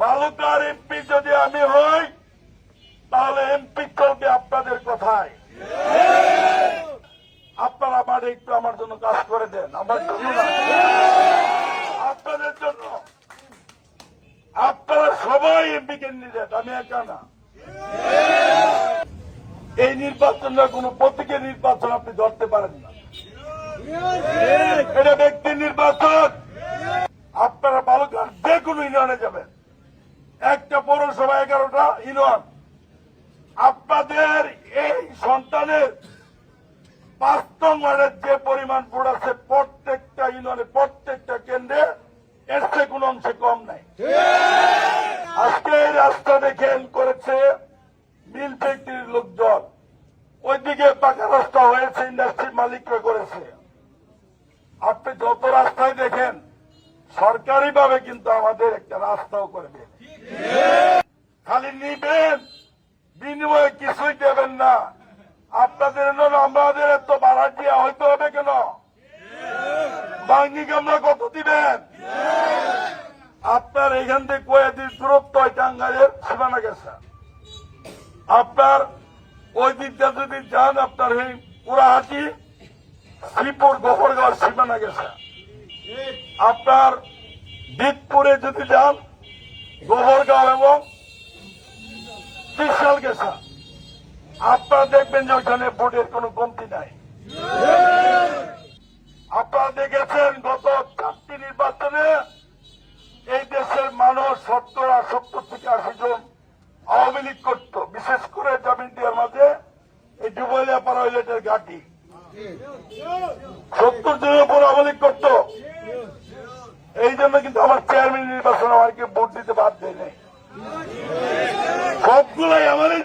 বালুকার MP যদি আমি হই, তাহলে এমপি চলবে আপনাদের কথায়। আপনারা আমার একটু আমার জন্য কাজ করে দেন, আমার জন্য আপনাদের জন্য। আপনারা সবাই এমপি ক্যান্ডিডেট আমি একা না। এই নির্বাচনটা কোন প্রতীকের নির্বাচন আপনি ধরতে পারেন না। এটা ব্যক্তি নির্বাচন। আপনারা বালুঘাট যে কোনো ইউনিয়নে যাবেন। পৌরসভা এগারোটা ইউনিয়ন আপনাদের এই সন্তানের পাঁচ নম্বরের যে পরিমাণ ভোট আছে, প্রত্যেকটা ইউনিয়নে, প্রত্যেকটা কেন্দ্রে এর চেয়ে কোনো অংশে কম নাই। আজকে এই রাস্তা দেখেন করেছে মিল ফ্যাক্টরির লোকজন। ওইদিকে পাকা রাস্তা হয়েছে ইন্ডাস্ট্রির মালিকরা করেছে। আপনি যত রাস্তায় দেখেন সরকারি ভাবে কিন্তু আমাদের একটা রাস্তাও করে দেন খালি নিবেন, বিনিময়ে কিছুই দেবেন না। আপনাদের আমাদের এত ভাড়া দিয়ে হইতে হবে কেন? বাংলিকে আমরা কত দিবেন? আপনার এখান থেকে কয়েকদিন দূরত্ব টাঙ্গাইলের সীমানা গেছে। আপনার ওই দিকটা যদি যান, আপনার এই পুরাহাটি শ্রীপুর গোপরগাঁও সীমানা গেছে। আপনার দিকপুরে যদি যান, গোবরগাঁও এবং বিশাল গেছে। আপনারা দেখবেন যে ওখানে ভোটের কোনো কমতি নাই। আপনারা দেখেছেন গত চারটি নির্বাচনে এই দেশের মানুষ সত্তর আর সত্তর থেকে আশি জন আওয়ামী লীগ করত। বিশেষ করে জামিন দেওয়ার মাঝে এই যুবলিয়া পাড়া ইলেটের ঘাটি। সত্তর জনের উপর আওয়ামী লীগ করত। এই জন্য কিন্তু আমার চেয়ারম্যান নির্বাচন আমাকে ভোট দিতে বাদ নাই আমারই